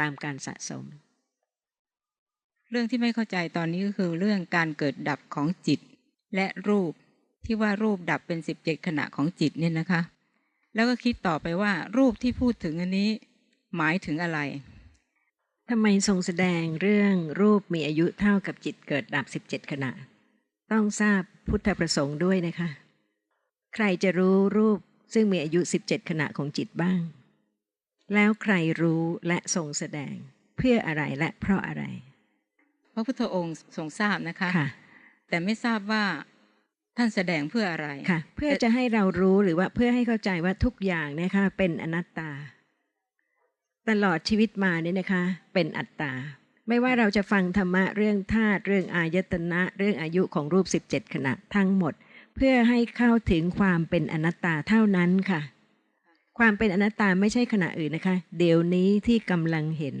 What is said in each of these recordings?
ตามการสะสม เรื่องที่ไม่เข้าใจตอนนี้ก็คือเรื่องการเกิดดับของจิต และรูปที่ว่ารูปดับเป็นสิบเจ็ดขณะของจิตเนี่ยนะคะ แล้วก็คิดต่อไปว่ารูปที่พูดถึงอันนี้ หมายถึงอะไรทำไมทรงแสดงเรื่องรูปมีอายุเท่ากับจิตเกิดดับ 17 ขณะ ต้องทราบพุทธประสงค์ด้วยนะคะ ใครจะรู้รูปซึ่งมีอายุ 17 ขณะของจิตบ้าง แล้วใครรู้และทรงแสดงเพื่ออะไรและเพราะอะไร พระพุทธองค์ทรงทราบนะคะค่ะแต่ไม่ทราบว่าท่านแสดงเพื่ออะไรค่ะ เพื่อจะให้เรารู้หรือว่าเพื่อให้เข้าใจว่าทุกอย่างเนะคะเป็นอนัตตา ตลอดชีวิตมาเนี่ยนะคะ เป็นอัตตา ไม่ว่าเราจะฟังธรรมะเรื่องธาตุเรื่องอายตนะ เรื่องอายุของรูป 17 ขณะทั้งหมด เพื่อให้เข้าถึงความเป็นอนัตตาเท่านั้นค่ะ ความเป็นอนัตตาไม่ใช่ขณะอื่นนะคะ เดี๋ยวนี้ที่กำลังเห็น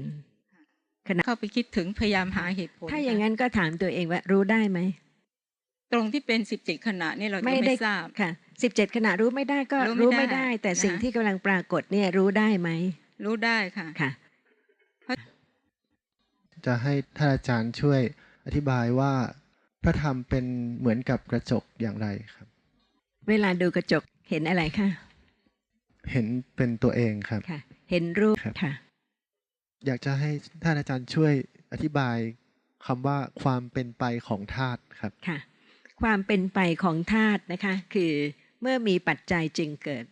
เข้าไปคิดถึงพยายามหาเหตุผล ถ้าอย่างนั้นก็ถามตัวเองว่ารู้ได้ไหม ตรงที่เป็นสิบเจ็ดขณะนี่เราจะไม่ทราบค่ะ17ขณะรู้ไม่ได้ก็รู้รู้ไม่ไม่ได้ได้แต่นะคะสิ่งที่กำลังปรากฏเนี่ยรู้ได้ไหม รู้ได้ค่ะค่ะ จะให้ท่านอาจารย์ช่วยอธิบายว่าพระธรรมเป็นเหมือนกับกระจกอย่างไรครับ เวลาดูกระจกเห็นอะไรคะ เห็นเป็นตัวเองครับค่ะ เห็นรูปครับค่ะ อยากจะให้ท่านอาจารย์ช่วยอธิบายคำว่าความเป็นไปของธาตุครับค่ะ ความเป็นไปของธาตุนะคะ คือเมื่อมีปัจจัยจึงเกิด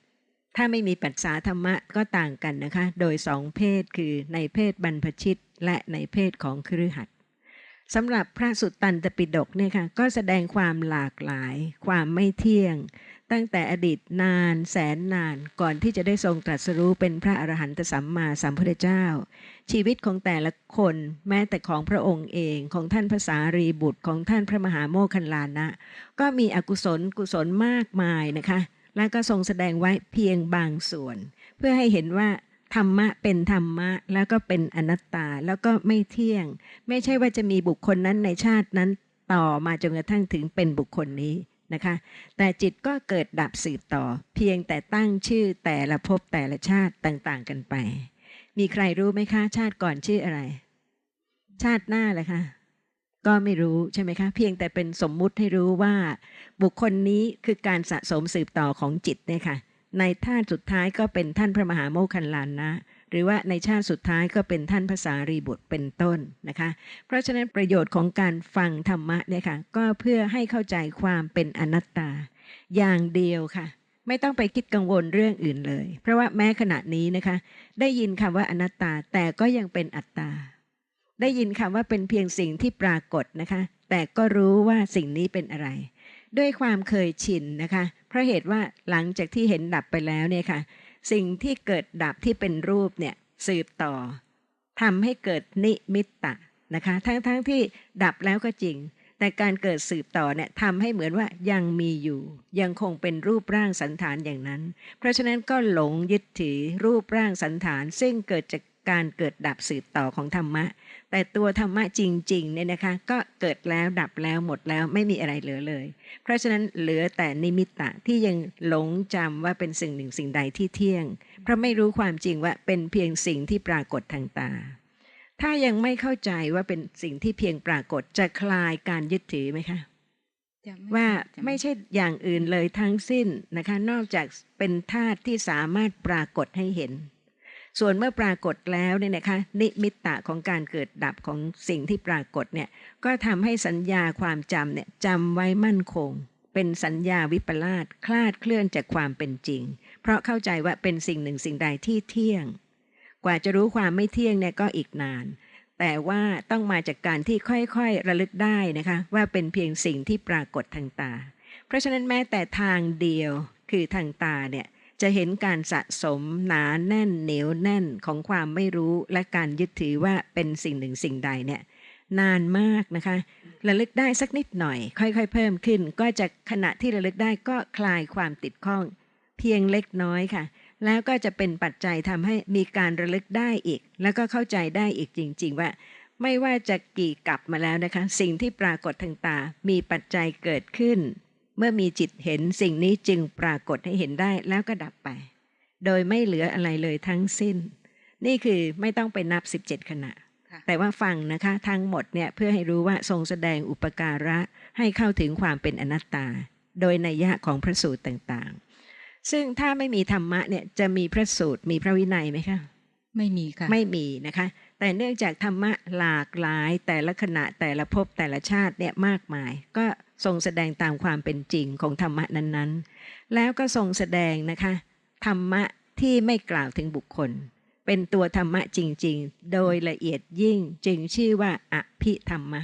ถ้าไม่มีปัจจาธรรมะก็ต่างกันนะคะ โดยสองเพศคือในเพศบรรพชิต และในเพศของครือขัดสำหรับพระสุตตันตปิฎกเนี่ยค่ะก็แสดงความหลากหลาย ความไม่เที่ยง ตั้งแต่อดีตนานแสนนานก่อนที่จะได้ทรงตรัสรู้เป็นพระอรหันตสัมมาสัมพุทธเจ้า ชีวิตของแต่ละคนแม้แต่ของพระองค์เองของท่านภาษารีบุตรของท่านพระมหาโมคคัลลานะ ก็มีอกุศลกุศลมากมายนะคะ และก็ทรงแสดงไว้เพียงบางส่วน เพื่อให้เห็นว่าธรรมะเป็นธรรมะแล้วก็เป็นอนัตตาแล้วก็ไม่เที่ยง ไม่ใช่ว่าจะมีบุคคลนั้นในชาตินั้นต่อมาจนกระทั่งถึงเป็นบุคคลนี้ นะคะ แต่จิตก็เกิดดับสืบต่อ เพียงแต่ตั้งชื่อแต่ละภพแต่ละชาติต่าง ๆ กันไป มีใครรู้ไหมคะ ชาติก่อนชื่ออะไร ชาติหน้าแหละคะก็ไม่รู้ใช่ไหมคะ เพียงแต่เป็นสมมุติให้รู้ว่า บุคคลนี้คือการสะสมสืบต่อของจิตเนี่ยค่ะในชาติสุดท้ายก็เป็นท่านพระมหาโมคคัลลานะ หรือว่าในชาติสุดท้ายก็เป็นท่านภาษารีบุตรเป็นต้นนะคะ เพราะฉะนั้นประโยชน์ของการฟังธรรมะเนี่ยค่ะก็เพื่อให้เข้าใจความเป็นอนัตตา อย่างเดียวค่ะ ไม่ต้องไปคิดกังวลเรื่องอื่นเลย เพราะว่าแม้ขณะนี้นะคะ ได้ยินคำว่าอนัตตาแต่ก็ยังเป็นอัตตา ได้ยินคำว่าเป็นเพียงสิ่งที่ปรากฏนะคะ แต่ก็รู้ว่าสิ่งนี้เป็นอะไรด้วยความเคยชินนะคะ เพราะเหตุว่าหลังจากที่เห็นดับไปแล้วเนี่ยค่ะ สิ่งที่เกิดดับที่เป็นรูปเนี่ยสืบต่อทำให้เกิดนิมิตตะนะคะทั้งๆทที่ดับแล้วก็จริง แต่การเกิดสืบต่อเนี่ยทำให้เหมือนว่ายังมีอยู่ ยังคงเป็นรูปร่างสันฐานอย่างนั้น เพราะฉะนั้นก็หลงยึดถือรูปร่างสันฐาน ซึ่งเกิดจาก การเกิดดับสืบต่อของธรรมะ แต่ตัวธรรมะจริงๆเนี่ยนะคะก็เกิดแล้วดับแล้วหมดแล้วไม่มีอะไรเหลือเลย เพราะฉะนั้นเหลือแต่นิมิตตะที่ยังหลงจำว่าเป็นสิ่งหนึ่งสิ่งใดที่เที่ยง เพราะไม่รู้ความจริงว่าเป็นเพียงสิ่งที่ปรากฏทางตา ถ้ายังไม่เข้าใจว่าเป็นสิ่งที่เพียงปรากฏจะคลายการยึดถือไหมคะว่าไม่ใช่อย่างอื่นเลยทั้งสิ้นนะคะ นอกจากเป็นธาตุที่สามารถปรากฏให้เห็น ส่วนเมื่อปรากฏแล้วเนี่ยนะคะนิมิตตะของการเกิดดับของสิ่งที่ปรากฏเนี่ยก็ทำให้สัญญาความจำเนี่ยจำไว้มั่นคง เป็นสัญญาวิปลาสคลาดเคลื่อนจากความเป็นจริง เพราะเข้าใจว่าเป็นสิ่งหนึ่งสิ่งใดที่เที่ยง กว่าจะรู้ความไม่เที่ยงเนี่ยก็อีกนาน แต่ว่าต้องมาจากการที่ค่อยๆระลึกได้นะคะว่าเป็นเพียงสิ่งที่ปรากฏทางตา เพราะฉะนั้นแม้แต่ทางเดียวคือทางตาเนี่ย จะเห็นการสะสมหนาแน่นเหนียวแน่นของความไม่รู้และการยึดถือว่าเป็นสิ่งหนึ่งสิ่งใดเนี่ยนานมากนะคะระลึกได้สักนิดหน่อย ค่อยๆ เพิ่มขึ้น ก็จะขณะที่ระลึกได้ก็คลายความติดข้อง เพียงเล็กน้อยค่ะ แล้วก็จะเป็นปัจจัยทำให้มีการระลึกได้อีก แล้วก็เข้าใจได้อีกจริง ๆ ว่า ไม่ว่าจะกี่กลับมาแล้วนะคะ สิ่งที่ปรากฏทางตา มีปัจจัยเกิดขึ้น เมื่อมีจิตเห็นสิ่งนี้จึงปรากฏให้เห็นได้แล้วก็ดับไป โดยไม่เหลืออะไรเลยทั้งสิ้น นี่คือไม่ต้องไปนับ 17 ขณะค่ะแต่ว่าฟังนะคะทั้งหมดเนี่ยเพื่อให้รู้ว่าทรงแสดงอุปการะให้เข้าถึงความเป็นอนัตตา โดยนัยยะของพระสูตรต่างๆ ซึ่งถ้าไม่มีธรรมะเนี่ยจะมีพระสูตรมีพระวินัยไหมคะไม่มีค่ะไม่มีนะคะ แต่เนื่องจากธรรมะหลากหลายแต่ละขณะแต่ละภพแต่ละชาติเนี่ยมากมาย ก็ ทรงแสดงตามความเป็นจริงของธรรมะนั้นๆ แล้วก็ทรงแสดงนะคะธรรมะที่ไม่กล่าวถึงบุคคล เป็นตัวธรรมะจริง ๆ โดยละเอียดยิ่งจึงชื่อว่าอภิธรรมะ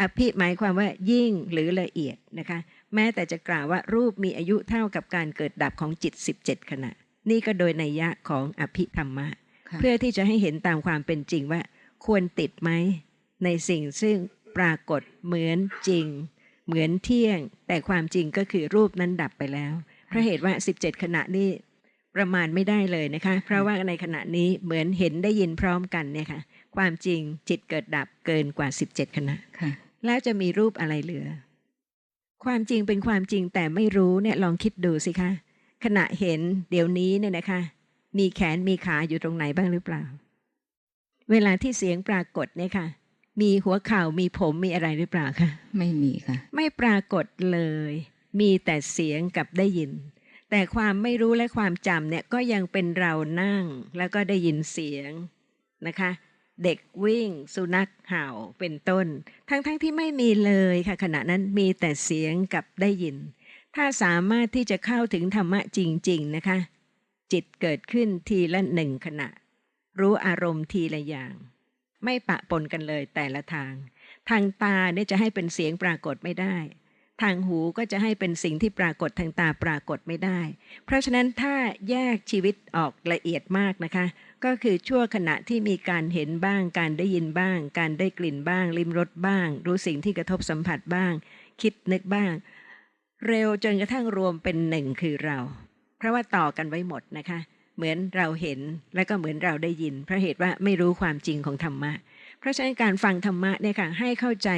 อภิหมายความว่ายิ่งหรือละเอียดนะคะ แม้แต่จะกล่าวว่ารูปมีอายุเท่ากับการเกิดดับของจิต 17 ขณะ นี่ก็โดยนัยยะของอภิธรรมะค่ะเพื่อที่จะให้เห็นตามความเป็นจริงว่า ควรติดไหมในสิ่งซึ่งปรากฏเหมือนจริง เหมือนเที่ยง แต่ความจริงก็คือรูปนั้นดับไปแล้วเพราะเหตุว่า 17 ขณะนี้ประมาณไม่ได้เลยนะคะ เพราะว่าในขณะนี้เหมือนเห็นได้ยินพร้อมกันเนี่ยค่ะ ความจริงจิตเกิดดับเกินกว่า 17 ขณะค่ะ แล้วจะมีรูปอะไรเหลือ ความจริงเป็นความจริงแต่ไม่รู้เนี่ยลองคิดดูสิคะขณะเห็นเดี๋ยวนี้เนี่ยนะคะ มีแขนมีขาอยู่ตรงไหนบ้างหรือเปล่า เวลาที่เสียงปรากฏเนี่ยค่ะ มีหัวเข่ามีผมมีอะไรหรือเปล่าคะไม่มีค่ะ ไม่ปรากฏเลย มีแต่เสียงกับได้ยิน แต่ความไม่รู้และความจำเนี่ยก็ยังเป็นเรานั่งแล้วก็ได้ยินเสียงนะคะ เด็กวิ่ง สุนัขเห่าเป็นต้น ทั้งๆทที่ไม่มีเลยค่ะ ขณะนั้นมีแต่เสียงกับได้ยิน ถ้าสามารถที่จะเข้าถึงธรรมะจริง ๆนะคะ จิตเกิดขึ้นทีละหนึ่งขณะ รู้อารมณ์ทีละอย่าง ไม่ปะปนกันเลยแต่ละทาง ทางตาเนี่ยจะให้เป็นเสียงปรากฏไม่ได้ ทางหูก็จะให้เป็นสิ่งที่ปรากฏทางตาปรากฏไม่ได้ เพราะฉะนั้นถ้าแยกชีวิตออกละเอียดมากนะคะ ก็คือชั่วขณะที่มีการเห็นบ้าง การได้ยินบ้าง การได้กลิ่นบ้าง ลิ้มรสบ้าง รู้สิ่งที่กระทบสัมผัสบ้าง คิดนึกบ้าง เร็วจนกระทั่งรวมเป็นหนึ่งคือเรา เพราะว่าต่อกันไว้หมดนะคะ เหมือนเราเห็นและก็เหมือนเราได้ยิน เพราะเหตุว่าไม่รู้ความจริงของธรรมะ เพราะฉะนั้นการฟังธรรมะเนี่ยค่ะให้เข้าใจ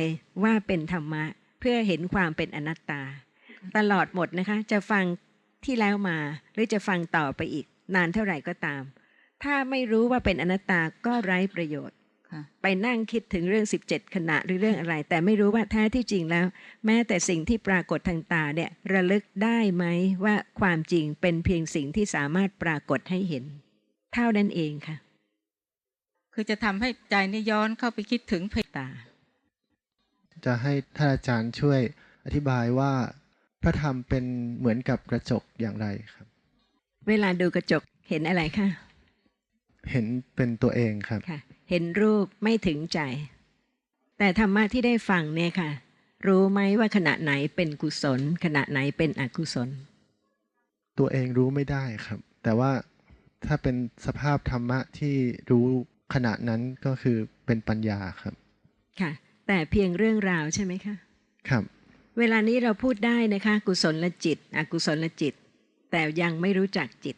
ว่าเป็นธรรมะ เพื่อเห็นความเป็นอนัตตา ตลอดหมดนะคะ จะฟังที่แล้วมา หรือจะฟังต่อไปอีก นานเท่าไหร่ก็ตาม ถ้าไม่รู้ว่าเป็นอนัตตาก็ไร้ประโยชน์ ไปนั่งคิดถึงเรื่อง 17 ขณะหรือเรื่องอะไร แต่ไม่รู้ว่าแท้ที่จริงแล้ว แม้แต่สิ่งที่ปรากฏทางตาเนี่ยระลึกได้ไหมว่าความจริงเป็นเพียงสิ่งที่สามารถปรากฏให้เห็น เท่านั้นเองค่ะ คือจะทำให้ใจนี่ย้อนเข้าไปคิดถึงเพตา จะให้ท่านอาจารย์ช่วยอธิบายว่า พระธรรมเป็นเหมือนกับกระจกอย่างไรครับ เวลาดูกระจกเห็นอะไรคะเห็นเป็นตัวเองครับค่ะ เห็นรูปไม่ถึงใจ แต่ธรรมะที่ได้ฟังเนี่ยค่ะ รู้ไหมว่าขณะไหนเป็นกุศล ขณะไหนเป็นอกุศล ตัวเองรู้ไม่ได้ครับ แต่ว่าถ้าเป็นสภาพธรรมะที่รู้ขณะนั้นก็คือเป็นปัญญาครับ ค่ะ แต่เพียงเรื่องราวใช่ไหมคะครับ เวลานี้เราพูดได้นะคะ กุศลลจิต อกุศลจิต แต่ยังไม่รู้จักจิต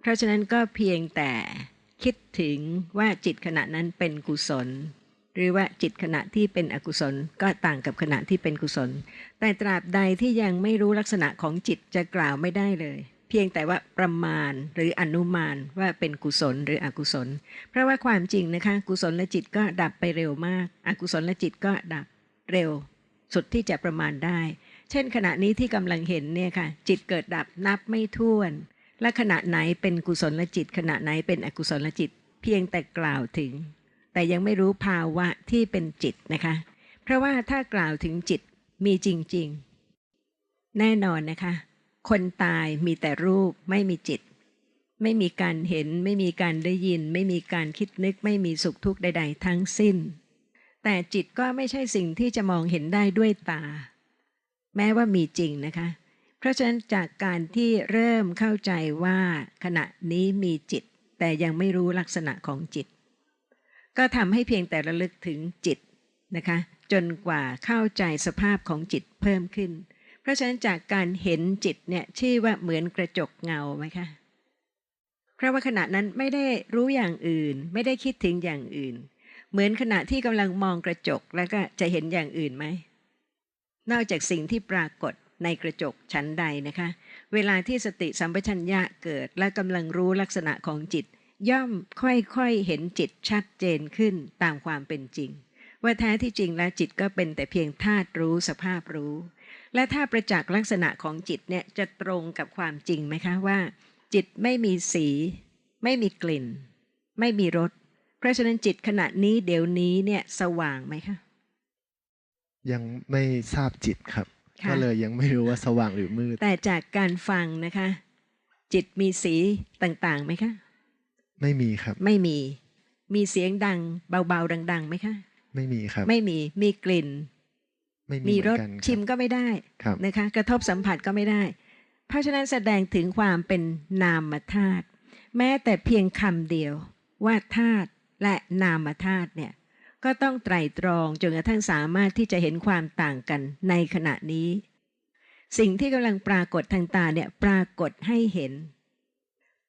เพราะฉะนั้นก็เพียงแต่ คิดถึงว่าจิตขณะนั้นเป็นกุศล หรือว่าจิตขณะที่เป็นอกุศลก็ต่างกับขณะที่เป็นกุศล แต่ตราบใดที่ยังไม่รู้ลักษณะของจิตจะกล่าวไม่ได้เลย เพียงแต่ว่าประมาณหรืออนุมานว่าเป็นกุศลหรืออกุศล เพราะว่าความจริงนะคะกุศลและจิตก็ดับไปเร็วมาก อกุศลและจิตก็ดับเร็ว สุดที่จะประมาณได้ เช่นขณะนี้ที่กำลังเห็นเนี่ยค่ะจิตเกิดดับนับไม่ถ้วน และขณะไหนเป็นกุศลจิต ขณะไหนเป็นอกุศลจิต เพียงแต่กล่าวถึง แต่ยังไม่รู้ภาวะที่เป็นจิตนะคะ เพราะว่าถ้ากล่าวถึงจิตมีจริง ๆ แน่นอนนะคะ คนตายมีแต่รูปไม่มีจิต ไม่มีการเห็น ไม่มีการได้ยิน ไม่มีการคิดนึก ไม่มีสุขทุกข์ใด ๆ ทั้งสิ้น แต่จิตก็ไม่ใช่สิ่งที่จะมองเห็นได้ด้วยตา แม้ว่ามีจริงนะคะ เพราะฉะนั้นจากการที่เริ่มเข้าใจว่าขณะนี้มีจิต แต่ยังไม่รู้ลักษณะของจิต ก็ทำให้เพียงแต่ระลึกถึงจิตนะคะ จนกว่าเข้าใจสภาพของจิตเพิ่มขึ้น เพราะฉะนั้นจากการเห็นจิตเนี่ยชื่อว่าเหมือนกระจกเงาไหมคะเพราะว่าขณะนั้นไม่ได้รู้อย่างอื่น ไม่ได้คิดถึงอย่างอื่น เหมือนขณะที่กำลังมองกระจกแล้วก็จะเห็นอย่างอื่นไหมนอกจากสิ่งที่ปรากฏ ในกระจกชั้นใดนะคะ เวลาที่สติสัมปชัญญะเกิดและกำลังรู้ลักษณะของจิต ย่อมค่อยๆเห็นจิตชัดเจนขึ้นตามความเป็นจริง ว่าแท้ที่จริงแล้วจิตก็เป็นแต่เพียงธาตุรู้สภาพรู้ และถ้าประจักษ์ลักษณะของจิตเนี่ยจะตรงกับความจริงไหมคะว่า จิตไม่มีสี ไม่มีกลิ่น ไม่มีรสเพราะฉะนั้นจิตขณะนี้เดี๋ยวนี้เนี่ยสว่างไหมคะยังไม่ทราบจิตครับ ก็เลยยังไม่รู้ว่าสว่างหรือมืด แต่จากการฟังนะคะ จิตมีสีต่างๆไหมคะ ไม่มีครับ ไม่มี มีเสียงดัง เบาๆดังๆไหมคะ ไม่มีครับ ไม่มีมีกลิ่น ไม่มีมีเหรมือสนกันครับชิมก็ไม่ได้ครับนะคะ กระทบสัมผัสก็ไม่ได้ เพราะฉะนั้นแสดงถึงความเป็นนามธาตุแม้แต่เพียงคำเดียวว่าธาตุและนามธาตุเนี่ย ก็ต้องไตรตรองจนกระทั่งสามารถที่จะเห็นความต่างกันในขณะนี้ สิ่งที่กำลังปรากฏทางตาเนี่ยปรากฏให้เห็น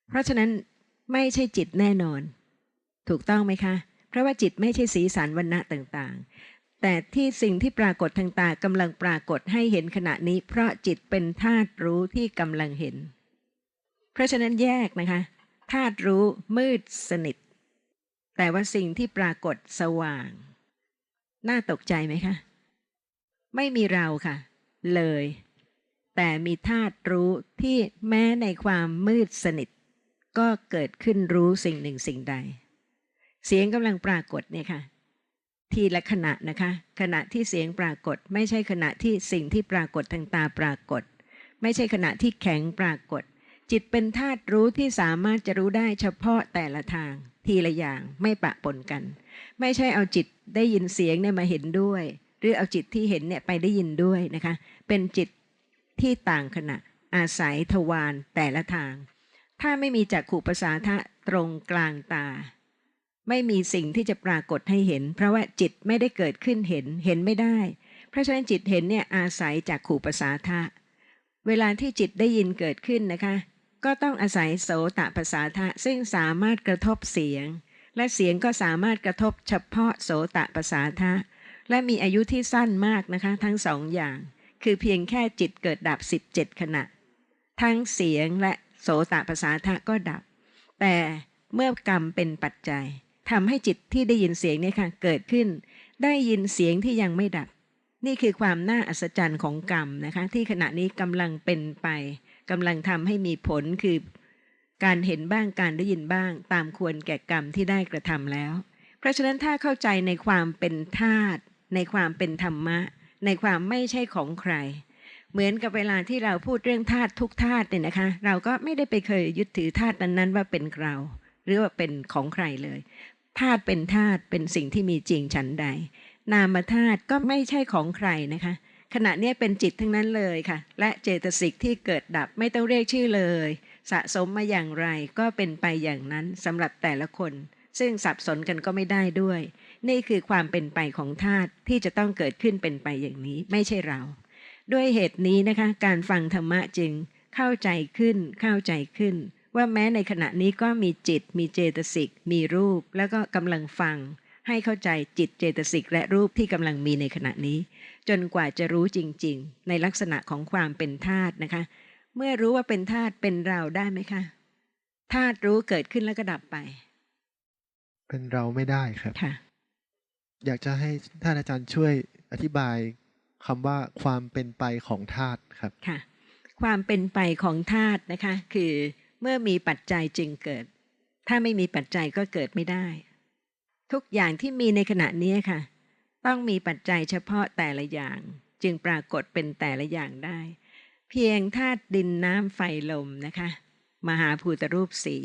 เพราะฉะนั้นไม่ใช่จิตแน่นอน ถูกต้องไหมคะ เพราะว่าจิตไม่ใช่สีสันวันณะต่างๆ แต่ที่สิ่งที่ปรากฏทางตากำลังปรากฏให้เห็นขณะนี้ เพราะจิตเป็นธาตุรู้ที่กำลังเห็น เพราะฉะนั้นแยกนะคะธาตุรู้มืดสนิท แต่ว่าสิ่งที่ปรากฏสว่าง น่าตกใจไหมคะ ไม่มีเราค่ะ เลย แต่มีธาตุรู้ที่แม้ในความมืดสนิท ก็เกิดขึ้นรู้สิ่งหนึ่งสิ่งใด เสียงกำลังปรากฏเนี่ยค่ะ ทีละขณะนะคะ ขณะที่เสียงปรากฏ ไม่ใช่ขณะที่สิ่งที่ปรากฏทางตาปรากฏ ไม่ใช่ขณะที่แข็งปรากฏ จิตเป็นธาตุรู้ที่สามารถจะรู้ได้เฉพาะแต่ละทาง ทีละอย่างไม่ปะปนกัน ไม่ใช่เอาจิตได้ยินเสียงเนี่ยมาเห็นด้วย หรือเอาจิตที่เห็นเนี่ยไปได้ยินด้วยนะคะ เป็นจิตที่ต่างขณะอาศัยทวารแต่ละทาง ถ้าไม่มีจักขุประสาทะตรงกลางตา ไม่มีสิ่งที่จะปรากฏให้เห็น เพราะว่าจิตไม่ได้เกิดขึ้นเห็นเห็นไม่ได้ เพราะฉะนั้นจิตเห็นเนี่ยอาศัยจากขู่ประสาทะเวลาที่จิตได้ยินเกิดขึ้นนะคะ ก็ต้องอาศัยโสตประสาทะซึ่งสามารถกระทบเสียง และเสียงก็สามารถกระทบเฉพาะโสตประสาทะและมีอายุที่สั้นมากนะคะทั้งสองอย่าง คือเพียงแค่จิตเกิดดับ 17 ขณะ ทั้งเสียงและโสตประสาทะก็ดับ แต่เมื่อกรรมเป็นปัจจัยทำให้จิตที่ได้ยินเสียงเนี่ยค่ะเกิดขึ้น ได้ยินเสียงที่ยังไม่ดับ นี่คือความน่าอัศจรรย์ของกรรมนะคะ ที่ขณะนี้กำลังเป็นไป กำลังทำให้มีผลคือ การเห็นบ้างการได้ยินบ้าง ตามควรแก่กรรมที่ได้กระทำแล้ว เพราะฉะนั้นถ้าเข้าใจในความเป็นธาตุในความเป็นธรรมะ ในความไม่ใช่ของใคร เหมือนกับเวลาที่เราพูดเรื่องธาตุทุกธาตุเนี่ยนะคะ เราก็ไม่ได้ไปเคยยึดถือธาตุนั้นๆ ว่าเป็นเรา หรือว่าเป็นของใครเลยธาตุเป็นธาตุเป็นสิ่งที่มีจริงฉันใด นามธาตุก็ไม่ใช่ของใครนะคะ ขณะนี้เป็นจิตทั้งนั้นเลยค่ะ และเจตสิกที่เกิดดับไม่ต้องเรียกชื่อเลย สะสมมาอย่างไรก็เป็นไปอย่างนั้นสำหรับแต่ละคน ซึ่งสับสนกันก็ไม่ได้ด้วย นี่คือความเป็นไปของธาตุที่จะต้องเกิดขึ้นเป็นไปอย่างนี้ไม่ใช่เรา ด้วยเหตุนี้นะคะ การฟังธรรมะจึงเข้าใจขึ้นเข้าใจขึ้น ว่าแม้ในขณะนี้ก็มีจิต มีเจตสิก มีรูป แล้วก็กำลังฟัง ให้เข้าใจจิตเจตสิกและรูปที่กำลังมีในขณะนี้ จนกว่าจะรู้จริง ๆ ในลักษณะของความเป็นธาตุนะคะ เมื่อรู้ว่าเป็นธาตุเป็นเราได้ไหมคะธาตุรู้เกิดขึ้นแล้วก็ดับไป เป็นเราไม่ได้ครับค่ะ อยากจะให้ท่านอาจารย์ช่วยอธิบายคำว่าความเป็นไปของธาตุครับค่ะ ความเป็นไปของธาตุนะคะ คือเมื่อมีปัจจัยจึงเกิด ถ้าไม่มีปัจจัยก็เกิดไม่ได้ ทุกอย่างที่มีในขณะนี้ค่ะ ต้องมีปัจจัยเฉพาะแต่ละอย่าง จึงปรากฏเป็นแต่ละอย่างได้ เพียงธาตุดินน้ำไฟลมนะคะ มหาภูตรูปสี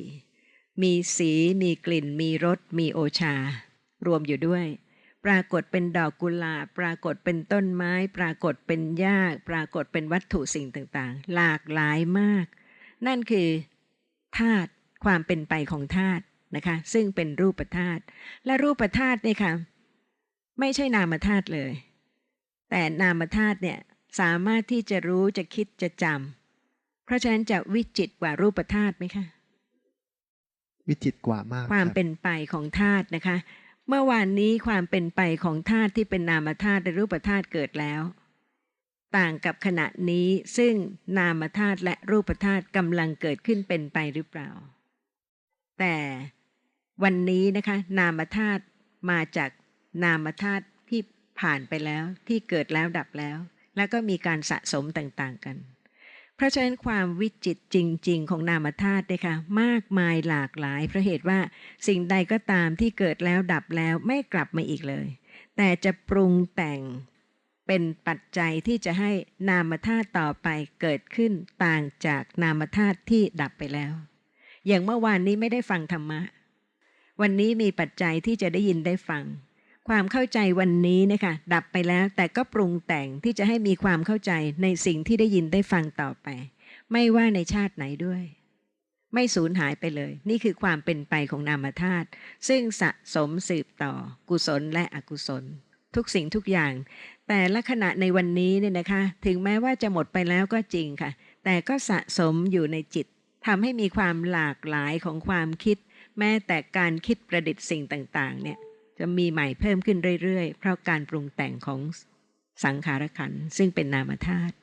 มีสีมีกลิ่น มีรส มีโอชา รวมอยู่ด้วย ปรากฏเป็นดอกกุหลาบปรากฏเป็นต้นไม้ ปรากฏเป็นหญ้าปรากฏเป็นวัตถุสิ่งต่างๆ หลากหลายมาก นั่นคือธาตุความเป็นไปของธาตุ นะคะ ซึ่งเป็นรูปธาตุและรูปธาตุเนี่ยค่ะไม่ใช่นามธาตุเลย แต่นามธาตุเนี่ยสามารถที่จะรู้จะคิดจะจำเพราะฉะนั้นจะวิจิตรกว่ารูปธาตุไหมคะวิจิตรกว่ามาก ความรับเป็นไปของธาตุนะคะ เมื่อวานนี้ความเป็นไปของธาตุที่เป็นนามธาตุและรูปธาตุเกิดแล้ว ต่างกับขณะนี้ซึ่งนามธาตุและรูปธาตุกำลังเกิดขึ้นเป็นไปหรือเปล่า แต่ วันนี้นะคะ นามธาตุมาจากนามธาตุที่ผ่านไปแล้วที่เกิดแล้วดับแล้ว แล้วก็มีการสะสมต่างๆกัน เพราะฉะนั้นความวิจิตจริง ๆ ของนามธาตุนี่ยค่ะมากมายหลากหลายเพราะเหตุว่าสิ่งใดก็ตามที่เกิดแล้วดับแล้วไม่กลับมาอีกเลย แต่จะปรุงแต่งเป็นปัจจัยที่จะให้นามธาตุต่อไปเกิดขึ้นต่างจากนามธาตุที่ดับไปแล้ว อย่างเมื่อวานนี้ไม่ได้ฟังธรรมะ วันนี้มีปัจจัยที่จะได้ยินได้ฟัง ความเข้าใจวันนี้นะคะดับไปแล้วแต่ก็ปรุงแต่งที่จะให้มีความเข้าใจในสิ่งที่ได้ยินได้ฟังต่อไป ไม่ว่าในชาติไหนด้วย ไม่สูญหายไปเลย นี่คือความเป็นไปของนามธาตุซึ่งสะสมสืบต่อ กุศลและอกุศล ทุกสิ่งทุกอย่าง แต่ละขณะในวันนี้เนี่ยนะคะ ถึงแม้ว่าจะหมดไปแล้วก็จริงค่ะ แต่ก็สะสมอยู่ในจิตทำให้มีความหลากหลายของความคิด แม้แต่การคิดประดิษฐ์สิ่งต่าง ๆ เนี่ย จะมีใหม่เพิ่มขึ้นเรื่อย ๆ เพราะการปรุงแต่งของสังขารขันซึ่งเป็นนามธาตุ